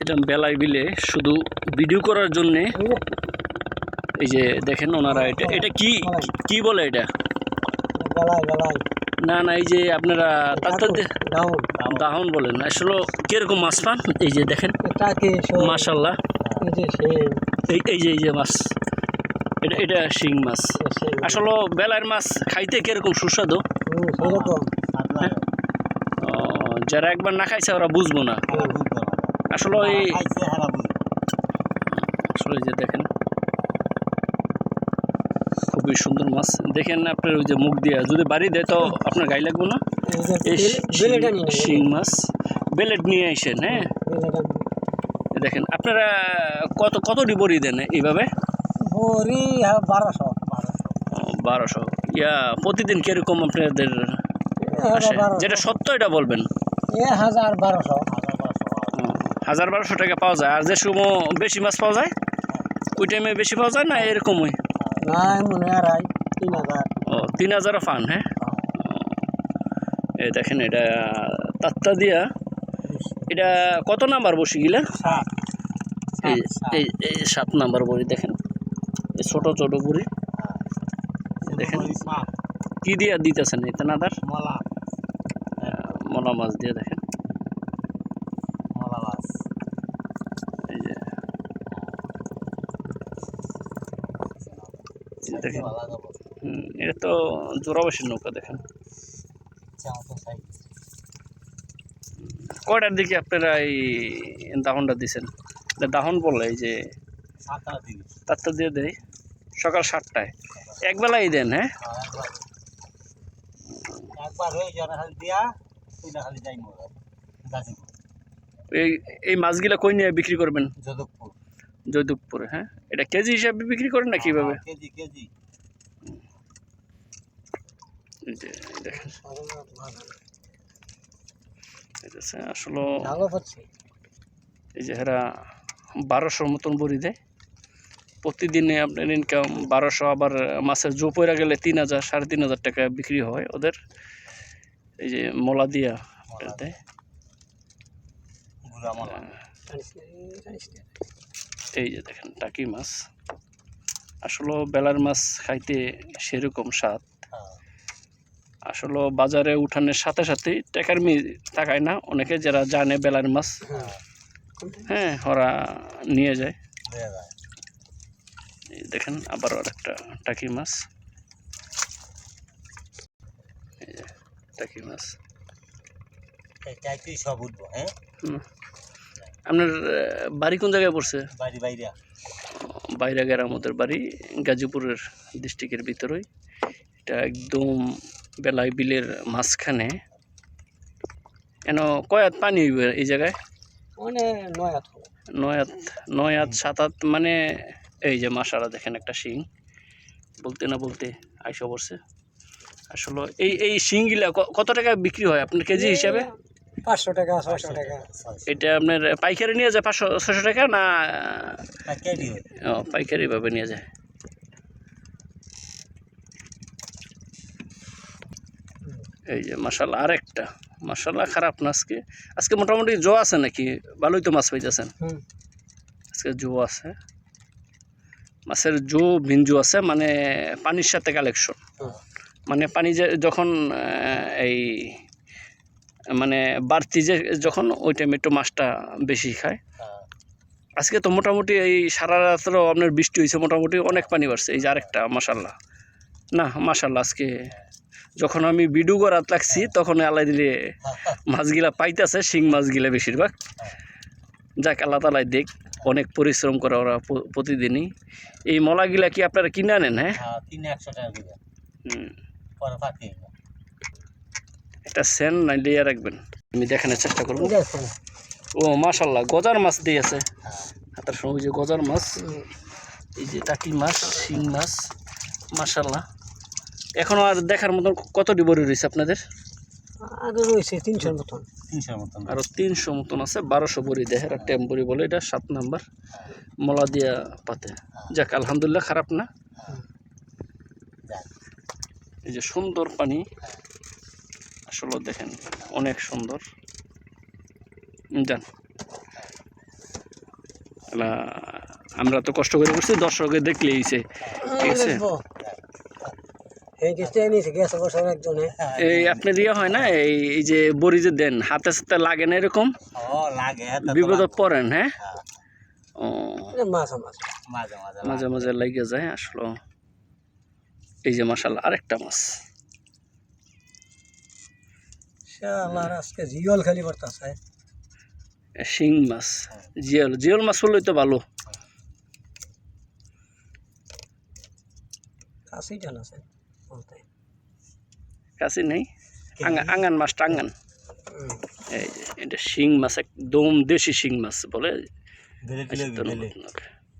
এটা বেলায় বিলে শুধু ভিডিও করার জন্যে এই যে দেখেন ওনারা এটা এটা কি কি বলে এটা? না না এই যে আপনারা দাহন। বলেন। আসলে কীরকম মাছ পান? এই যে দেখেন। এটাকে মাশাল্লাহ এই যে এই যে মাছ। এটা এটা শিং মাছ। আসলে বেলার মাছ খাইতে কীরকম সুস্বাদু? সেরকম। যারা একবার না খাইছে ওরা বুঝব না। আসলে এই আসলে যে দেখেন খুবই সুন্দর মাছ। দেখেন আপনার ওই যে মুখ দিয়ে। যদি বাড়ি দেয় তো আপনার গায়ে লাগবো না? শিং মাছ। বেলেট নিয়ে আসেন হ্যাঁ? দেখেন আপনারা কত কত ডিবরি দেন এইভাবে? বড়ি হ্যাঁ বারোশো। বারোশো। ইয়া প্রতিদিন কীরকম আপনাদের আসে? যেটা সত্য এটা বলবেন। হাজার বারোশো। হাজার বারোশো টাকা পাওয়া যায়। আর যে সময় বেশি মাছ পাওয়া যায় ওই টাইমে বেশি পাওয়া যায় না এরকমই? ও তিন হাজারও ফান হ্যাঁ? এই দেখেন এটা তাত্তা দিয়া এটা কত নাম্বার বসি গিলা? এই এই এই সাত নাম্বার বড়ি দেখেন। এই ছোট ছোট বড়ি। দেখেন। কি দিয়া দিতেছেন এই তেনাদার মলা। মলা মাছ দিয়ে দেখেন মলা মাছ এই যে এই দেখেন। এটা তো জোড়াবাসীর নৌকা, দেখেন। কয়টার দিকে আপনারা এই দাহনটা দিছেন? দাহন বলে এই যে তারটা দিয়ে দেয় সকাল সাতটায়। একবেলাই দেন হ্যাঁ? এই এই মাছগুলা কই নিয়ে বিক্রি করবেন? যোধপুর জয়দুবপুরে হ্যাঁ? এটা কেজি হিসাবে বিক্রি করেন না কীভাবে? KG KG. দেখেন। আসলে এই যে এরা বারোশোর মতন বড়ি দেয়। প্রতিদিনে আপনার ইনকাম বারোশো আবার মাছের জো পয়রা গেলে তিন হাজার সাড়ে তিন হাজার টাকা বিক্রি হয় ওদের। এই যে মলা দিয়া দেয়। এই যে দেখেন টাকি মাছ। আসলে বেলার মাছ খাইতে সেরকম স্বাদ। আসলে বাজারে উঠানের সাথে সাথেই টাকার মি তাকায় না অনেকে যারা জানে বেলার মাছ হ্যাঁ ওরা নিয়ে যায়। এই দেখেন আবার আর একটা টাকি মাছ। টাকি মাছ। সব উঠবো হ্যাঁ। আপনার বাড়ি কোন জায়গায় পড়ছে? বাইরে। বাইরা গ্রামদের বাড়ি গাজীপুরের ডিস্ট্রিক্টের ভিতরেই। এটা একদম বেলাই বিলের মাঝখানে। এন কয়াত পানি হইবে এই জায়গায়? নয়াত নয়াত সাতাত মানে এই যে মাসারা দেখেন একটা শিং। বলতে না বলতে আইসা পড়ছে। আসলে এই এই শিংগুলা কত টাকা বিক্রি হয় আপনার কেজি হিসাবে? পাঁচশো টাকা ছয়শো টাকা। এটা আপনার পাইকারি নিয়ে যায় পাঁচশো ছশো টাকা না? কেজি ও পাইকারিভাবে নিয়ে যায়। এই যে মাসাল্লাহ আরেকটা। মাসাল্লাহ খারাপ না আজকে। আজকে মোটামুটি জো আছে নাকি? ভালোই তো মাছ পাইতেছেন? আজকে জো আছে। মাছের জো ভিনজু আছে মানে পানির সাথে কালেকশন। মানে পানি যে যখন এই মানে বাড়তি যে যখন ওই টাইমে একটু মাছটা বেশি খায়। আজকে তো মোটামুটি এই সারা রাত্রেও আপনার বৃষ্টি হয়েছে মোটামুটি অনেক পানি বাড়ছে এই যে আরেকটা মাসাল্লাহ না মাসাল্লাহ আজকে যখন আমি বিডু করাত লাগছি তখন আল্লাহ দিলে মাছগুলা পাইতেছে শিং মাছগুলা বেশিরভাগ। যাক আল্লাহ তালাই দেখ অনেক পরিশ্রম করে ওরা প্রতিদিনই। এই মলাগুলা কি আপনারা কিনে আনেন হ্যাঁ? একটা সেন নাই লিয়ে রাখবেন। আমি দেখানোর চেষ্টা করব ও মাশাল্লাহ গজার মাছ দিয়েছে হাতার সময় যে গজার মাছ এই যে টাকি মাছ শিং মাছ মাশাল্লাহ। এখনও আর দেখার মতন কত বড়ি রয়েছে আপনাদের? আরও রয়েছে তিনশোর মতন। তিনশোর মতন। আরও তিনশো মতন আছে বারোশো বড়ি দেয় আর টেম্পরি বলে এটা সাত নাম্বার। মলা দিয়া পাতে। যাক আলহামদুলিল্লাহ খারাপ না। এই যে সুন্দর পানি। আসলে দেখেন অনেক সুন্দর। যান। আমরা তো কষ্ট করে করছি দর্শকে দেখলেই ঠিক আছে? এই আপনার ইয়ে হয় না এই এই যে বড়ি যে দেন হাতে সাথে লাগে না এরকম? ও লাগে বিপদত পড়েন হ্যাঁ? ও। মাঝে মাঝে মাঝে মাঝে লাগে। যায় আসলো। এই যে আরেকটা মাছ। আজকে জিওল খালি পড়তাছে। শিং মাছ জিয়ল জিয়ল মাছ হলেই তো ভালো। কাছেই জানা আছে বলতে। কাছে নেই? আঙ্গা- আঙ্গান মাছটা এটা শিং মাছ একদম দেশি শিং মাছ বলে।